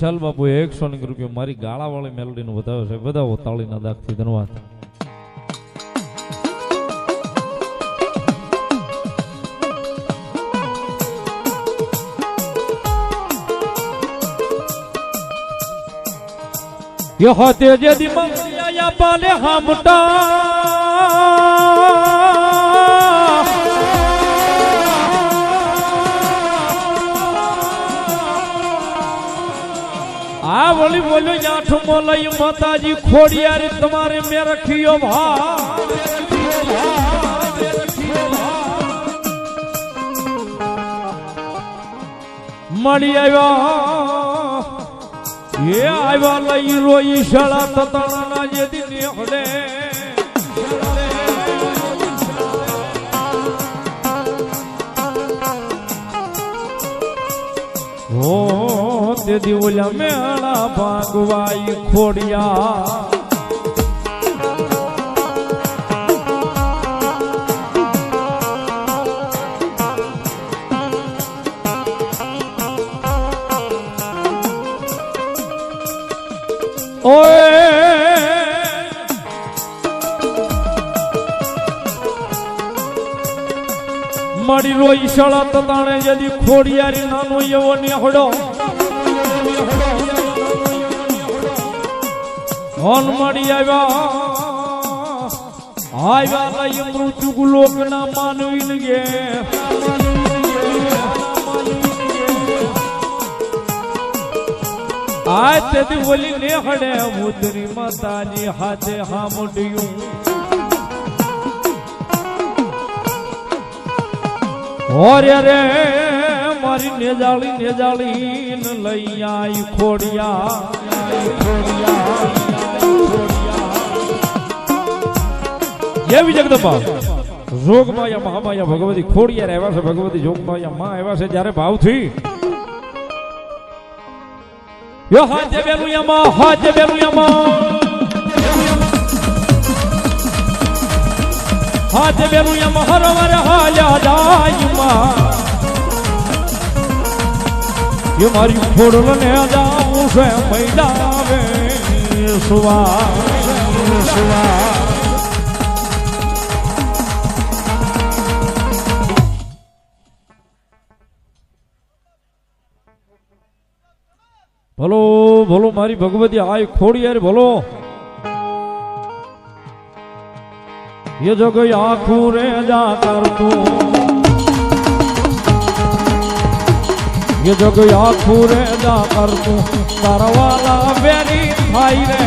વિશાલ બાપુ એકસો ની રૂપિયા મારી ગાળાવાળી મેલોડીનું બતાવે છે. બધા ઓતાળીના દાખથી ધન્યવાદ યો તેજે દિમાગ આયા પાલે હામટા. આ વળી બોલ્યો, આઠ મોલઈ માતાજી ખોડિયારી, તમારે મેં રખ્યો ભા મળી આવ્યા એ આવ્યા લઈ રોઈ શાળા તતાણા જે દિને હડે હો તે દિવલા મેળા ભાગવાઈ ખોડિયા. મારી રોઈ શાળા તતાણે જદી ખોડિયારી નાનો એવો નેહડો. હોન મળી આવ્યા. આવ્યા લઈ મૃત્યુ લોકના માનવી ગે આ તેથી બોલી ને હડે મુદરી માતાની હાથે હામડ્યું. ઓરે રે. મારી નેજાળી નેજાળી લઈ આઈ ખોડિયા એવી જગદંબા, જોગમાયા, મહામાયા ભગવતી ખોડિયા આવ્યા છે, ભગવતી જોગમાયા માં આવ્યા છે, જ્યારે ભાવથી. યો, હાજે બેલું યમા હાજે બેલું યમા હાજે બેલું યમા હરવર હાલ્યા જાયમાં એ મારી ફોડલ ને જાઉં છે મૈદાવે સુવા સુવા. ભલો ભલો, મારી ભગવતી આય ખોડી યાર, ભલો. એ જગ આખું રે જા કરતું. એ જગ આખું રે જા કરતું. તારા વાલા વેરી થાય રે.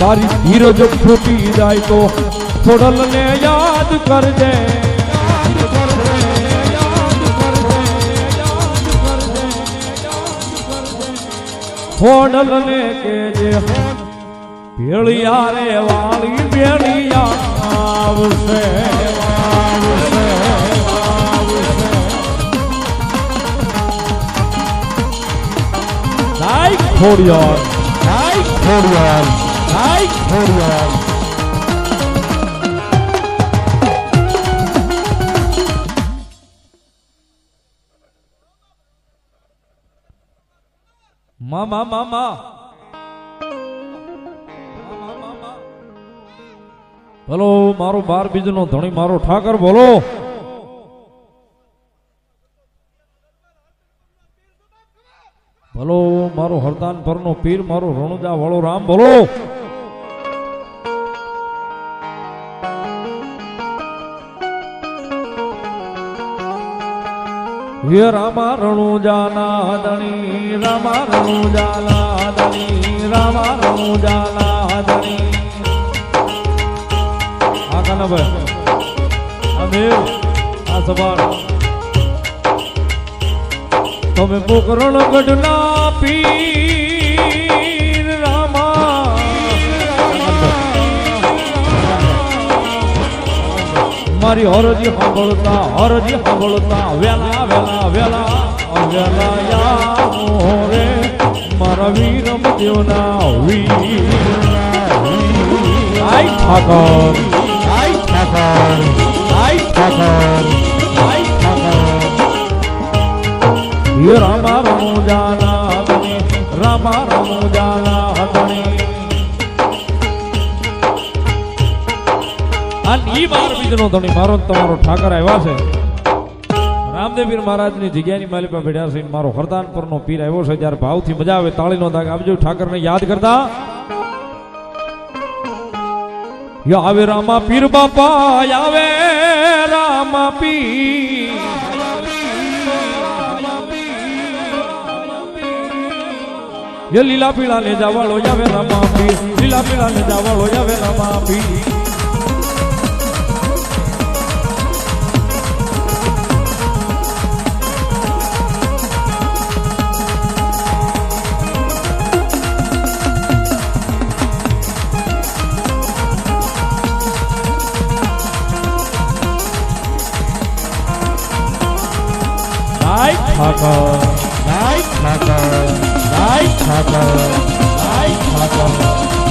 તારી ધીરજ ફૂટી જાય તો ખોડલ ને યાદ કરજે. યાદ કરજે યાદ કરજે યાદ કરજે યાદ કરજે ખોડલ ને કેજે ભેળિયા રે વાળી ભેળિયા આવશે. નાઈ Hold on. Khodiyar Hold on. મામા મામા હલો મારો બાર બીજનો ધણી મારો ઠાકર બોલો બોલો મારો હરદાન પરનો પીર, મારો રણુજા વાળો રામ બોલો હે રામા રણુજાના ધણી રામા રણુજાના ધણી રામા રણુજાના ધણી આ કાનાભાઈ આ દેવ આ સવાર તમે પોકરણ ગઢના પીર રામા મારી હરજી સાંભળતા હરજી સાંભળતા વેલા વેલા વેલા વેલા યા રે મારા વીરમ દેવના વીર આઈ ઠાકર આઈ ઠાકર આઈ ઠાકર આઈ ઠાકર હે રામા રમુજાના હતને, રામા રમુજાના હતણી અને ઈ બાર બીજનો ધણી, મારો તમારો ઠાકર આવ્યા છે. રામદેવીર મહારાજની જગ્યાની માલિપા ભેડ્યા છે, મારો હરદાન પરનો પીર આવ્યો છે, જ્યારે ભાવથી મજા આવે, તાળીનો દાગ આપજો, ઠાકરને યાદ કરતા. આવે રામા પીર બાપા આવે રામા પીર. યો લીલા પીળા ને જાવાળો આવે રામા પીર લીલા પીળા ને જાવાળો આવે Rama Thakar Night Thakar Night Thakar Night Thakar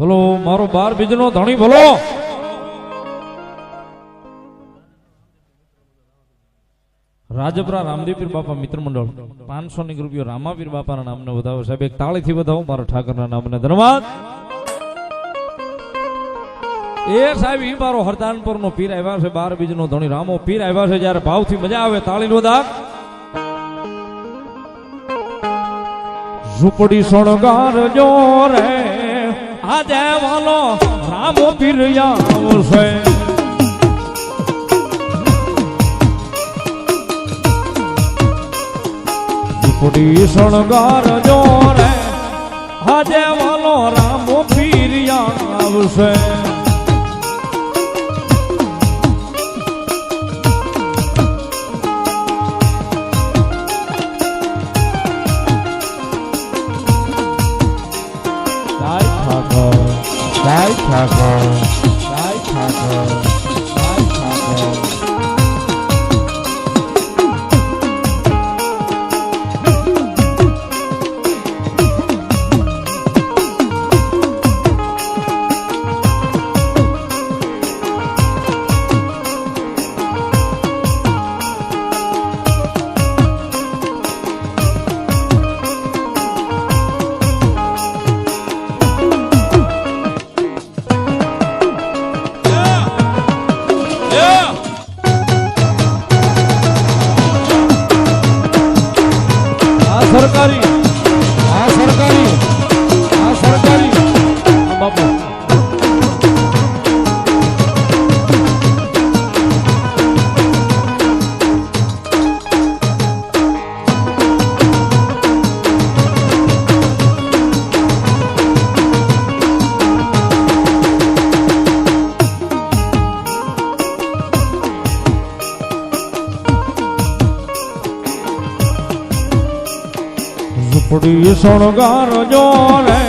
બોલો, મારો બાર બીજનો ધણી બોલો. રાજપરા રામદેવપીર બાપા મિત્ર મંડળ પાંચસો ની રૂપિયો રામાપીર બાપાના નામને વધાવો. સાહેબ, એક તાળીથી વધાવો, મારા ઠાકરના નામને ધન્યવાદ. એ સાહેબ, ઈ મારો હરદાનપુર નો પીર આવ્યા છે, બાર બીજનો ધણી. રામો પીર આવ્યા છે, જ્યારે ભાવથી મજા આવે તાળી વધાક ઝૂંપડી શણગાર જો રે આજે વાલો રામો પીર આવશે. ઝૂંપડી શણગાર જો રે આજે વાલો રામ પીર આવશે. જય ઝૂંપડી શણગાર જો રે.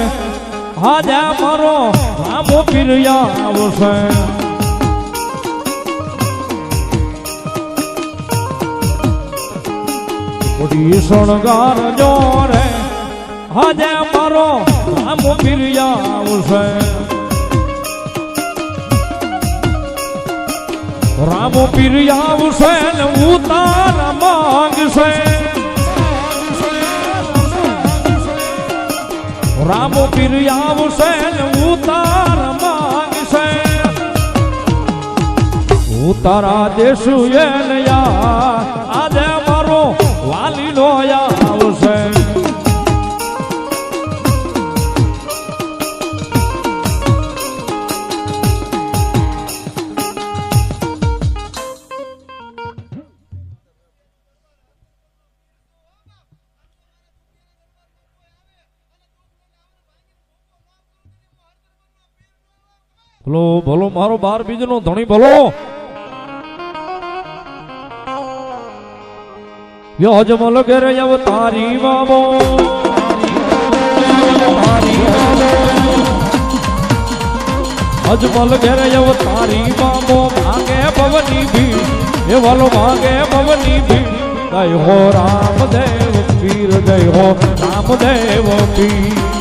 આજે મારો રામો પીરિયા આવશે. ઝૂંપડી શણગાર જો રે. આજે મારો રામો પીરિયા આવશે. રામો પીરિયા આવશે ઉતાર માંગશે. રામો પીર આવશે ઉતાર માંગશે ઉતારા દેશુ એને યાર. ભલો ભલો મારો બાર બીજનો ધણી ભલો યોજમલ ઘેર અવતારી બાબો અજમલ ઘેર અવતારી બાબો ભાગે પવની ભીડ, એ વાલો ભાગે પવની ભીડ. હો રામદેવ પીર હો રામદેવ પીર.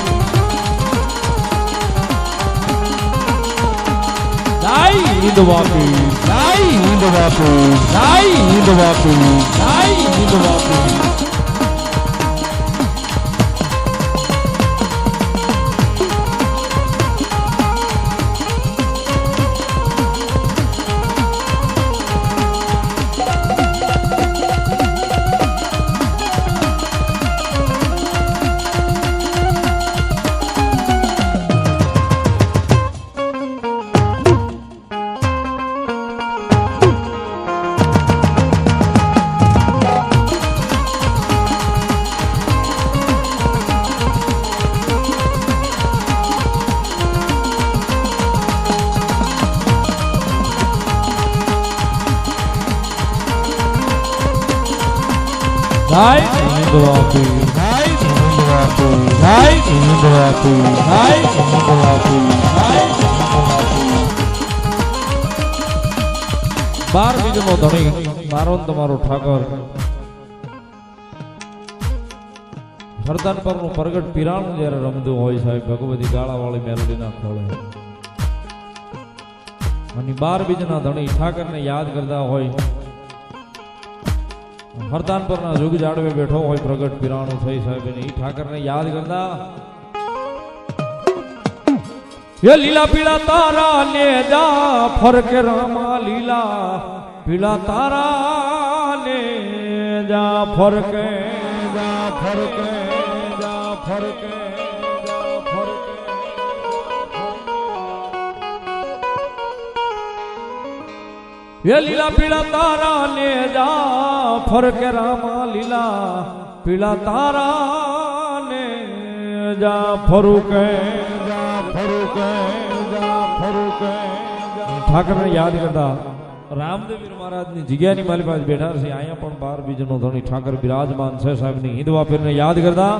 જય હિન્દવા પીર જય હિન્દ બાપુ જય હિન્દ બાપુ જય હિન્દવા પીર બાપુ બાર બીજનો ધણી મારો તમારો ઠાકર હરદાન પરનું પ્રગટ પિરાણું જ્યારે રમતું હોય સાહેબ ભગવતી ગાળાવાળી મેલોડીના ખોળે અને બાર બીજના ધણી ઠાકરને યાદ કરતા હોય હરદાન પરના યુગ જાડવે બેઠો હોય પ્રગટ પિરાણું થઈ સાહેબ એ ઠાકરને યાદ કરતા એ લીલા પીળા તારા ને જા ફરકે રામા લીલા પીળા તારા ને જા ફરકે જા ફરકે જા ફરકે એ લીલા પીળા તારા ને જા ફરકે રામા લીલા પીળા તારા ને જા ફરુકે જા ફરુકે જા ફરુકે ઠાકરને યાદ કરતા રામદેવીર મહારાજની જગ્યાની મારી પાસે બેઠા છે અહીંયા પણ બાર બીજનો ધણી ઠાકર બિરાજમાન છે સાહેબની હિંદવા પીરને યાદ કરતા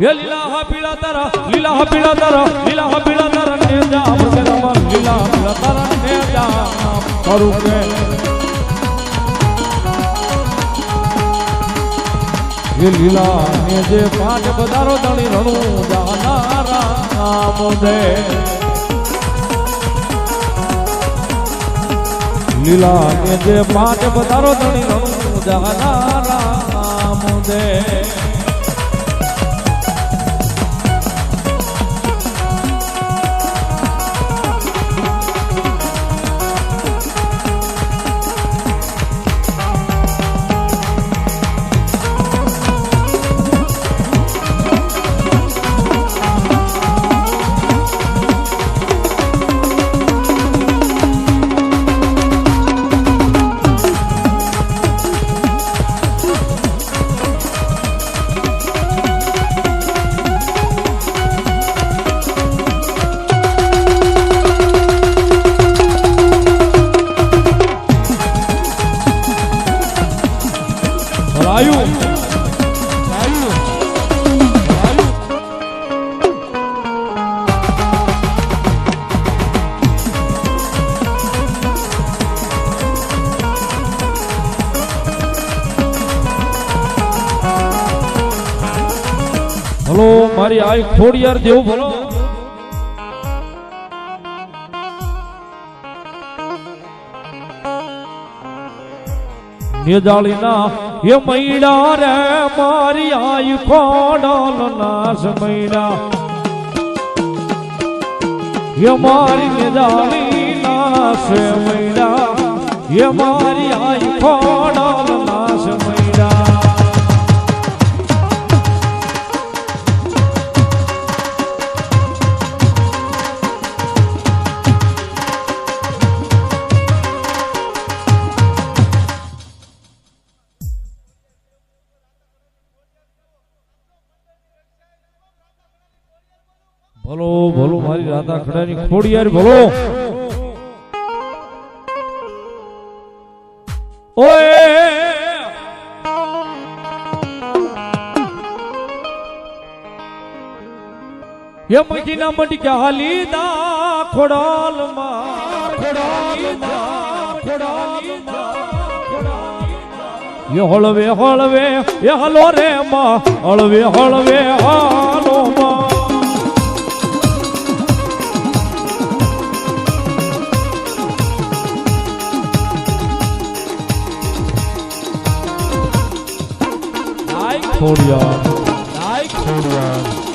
લીલા હા પીળા તારા લીલા હા પીળા તારા લીલા હા પીળા તારા ને જા ફરકે રામા લીલા પીળા તારા ને જા. ફરુકે એ લીલા ને જે પાંચ બધારો ધણી રણું જાનારા નામ દે. લીલા ને જે પાંચ બધારો ધણી રણું જાનારા નામ મારી ખોડ યાર જેવું ભલો. નિજાળીના, એ મૈડા રે, મારી આઈ ખોડલ નાશ મૈડા. એ મારી નિજાળી નાશ મૈડા. એ મારી આઈ રાધા ખડાની ખોડિયાર ભલો ઓય એ મકીના મટક્યા હાલીદા ખોડાલમાં ખોડાલમાં ખોડાલમાં એ હળવે હળવે એ હલો રે માં હળવે હળવે હાલો માં લાઈક ખોડિયાર લાઈક ખોડિયાર